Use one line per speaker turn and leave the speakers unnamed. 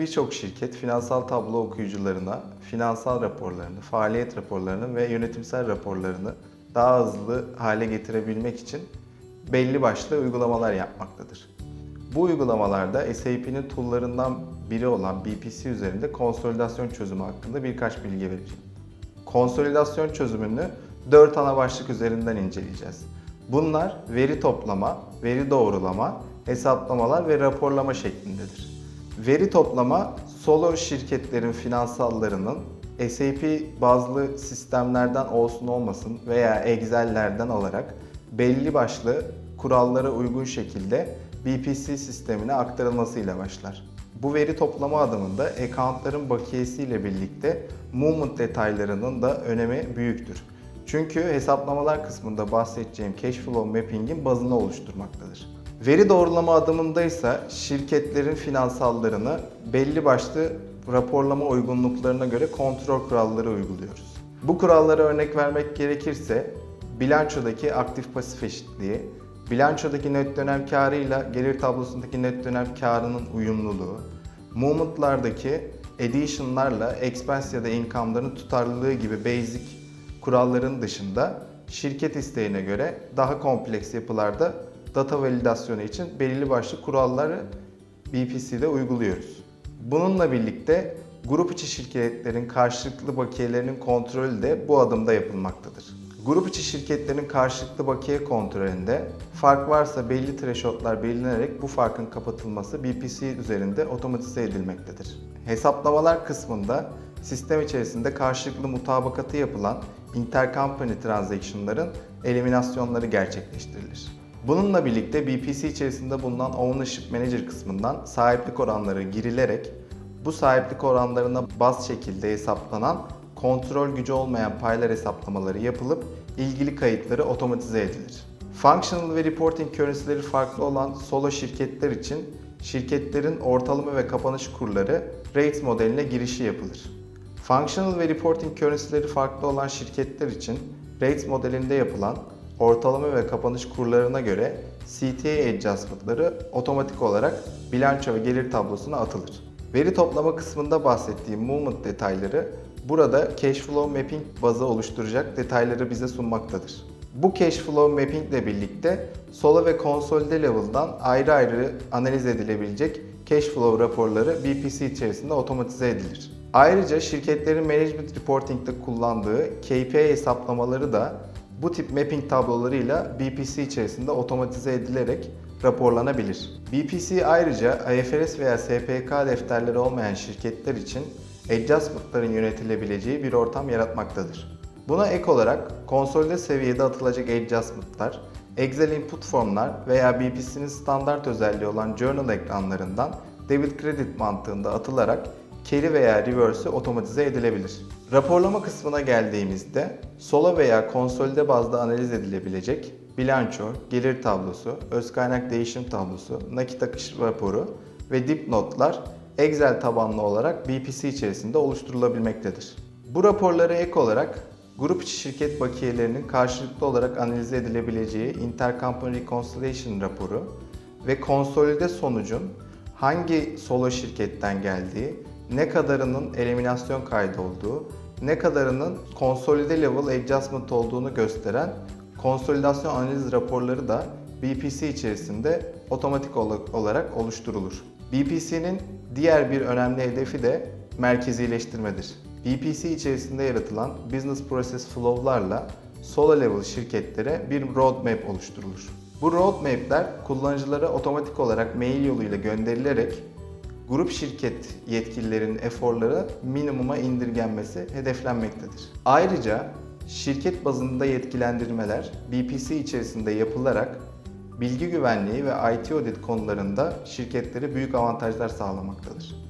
birçok şirket finansal tablo okuyucularına finansal raporlarını, faaliyet raporlarını ve yönetimsel raporlarını daha hızlı hale getirebilmek için belli başlı uygulamalar yapmaktadır. Bu uygulamalarda SAP'nin tool'larından biri olan BPC üzerinde konsolidasyon çözümü hakkında birkaç bilgi vereceğim. Konsolidasyon çözümünü 4 ana başlık üzerinden inceleyeceğiz. Bunlar veri toplama, veri doğrulama, hesaplamalar ve raporlama şeklindedir. Veri toplama, solo şirketlerin finansallarının SAP bazlı sistemlerden olsun olmasın veya Excel'lerden alarak belli başlı kurallara uygun şekilde BPC sistemine aktarılmasıyla başlar. Bu veri toplama adımında accountların bakiyesiyle birlikte movement detaylarının da önemi büyüktür. Çünkü hesaplamalar kısmında bahsedeceğim cash flow mapping'in bazını oluşturmaktadır. Veri doğrulama adımında ise şirketlerin finansallarını belli başlı raporlama uygunluklarına göre kontrol kuralları uyguluyoruz. Bu kurallara örnek vermek gerekirse bilançodaki aktif pasif eşitliği, bilançodaki net dönem karı ile gelir tablosundaki net dönem karının uyumluluğu, movement'lardaki addition'larla expense ya da income'ların tutarlılığı gibi basic kuralların dışında şirket isteğine göre daha kompleks yapılarda data validasyonu için belirli başlı kuralları BPC'de uyguluyoruz. Bununla birlikte grup içi şirketlerin karşılıklı bakiyelerinin kontrolü de bu adımda yapılmaktadır. Grup içi şirketlerin karşılıklı bakiye kontrolünde fark varsa belli thresholdlar belirlenerek bu farkın kapatılması BPC üzerinde otomatize edilmektedir. Hesaplamalar kısmında sistem içerisinde karşılıklı mutabakatı yapılan intercompany transaction'ların eliminasyonları gerçekleştirilir. Bununla birlikte BPC içerisinde bulunan Ownership Manager kısmından sahiplik oranları girilerek bu sahiplik oranlarına baz şekilde hesaplanan kontrol gücü olmayan paylar hesaplamaları yapılıp ilgili kayıtları otomatize edilir. Functional ve reporting currency'leri farklı olan solo şirketler için şirketlerin ortalama ve kapanış kurları rates modeline girişi yapılır. Functional ve reporting currency'leri farklı olan şirketler için rates modelinde yapılan ortalama ve kapanış kurlarına göre CTA adjustment'ları otomatik olarak bilanço ve gelir tablosuna atılır. Veri toplama kısmında bahsettiğim movement detayları burada cash flow mapping bazı oluşturacak detayları bize sunmaktadır. Bu cash flow mapping ile birlikte solo ve konsolide level'dan ayrı ayrı analiz edilebilecek cash flow raporları BPC içerisinde otomatize edilir. Ayrıca şirketlerin management reporting'de kullandığı KPI hesaplamaları da bu tip mapping tablolarıyla BPC içerisinde otomatize edilerek raporlanabilir. BPC ayrıca IFRS veya SPK defterleri olmayan şirketler için adjustment'ların yönetilebileceği bir ortam yaratmaktadır. Buna ek olarak konsolide seviyede atılacak adjustment'lar, Excel input formlar veya BPC'nin standart özelliği olan journal ekranlarından debit credit mantığında atılarak carry veya reverse'ü otomatize edilebilir. Raporlama kısmına geldiğimizde solo veya konsolide bazda analiz edilebilecek bilanço, gelir tablosu, öz kaynak değişim tablosu, nakit akış raporu ve dipnotlar Excel tabanlı olarak BPC içerisinde oluşturulabilmektedir. Bu raporlara ek olarak grup içi şirket bakiyelerinin karşılıklı olarak analiz edilebileceği Intercompany Reconciliation raporu ve konsolide sonucun hangi solo şirketten geldiği, ne kadarının eliminasyon kaydı olduğu, ne kadarının konsolide level adjustment olduğunu gösteren konsolidasyon analiz raporları da BPC içerisinde otomatik olarak oluşturulur. BPC'nin diğer bir önemli hedefi de merkezileştirmedir. BPC içerisinde yaratılan business process flow'larla solo level şirketlere bir roadmap oluşturulur. Bu roadmap'ler kullanıcılara otomatik olarak mail yoluyla gönderilerek grup şirket yetkililerinin eforları minimuma indirgenmesi hedeflenmektedir. Ayrıca şirket bazında yetkilendirmeler BPC içerisinde yapılarak bilgi güvenliği ve IT audit konularında şirketlere büyük avantajlar sağlamaktadır.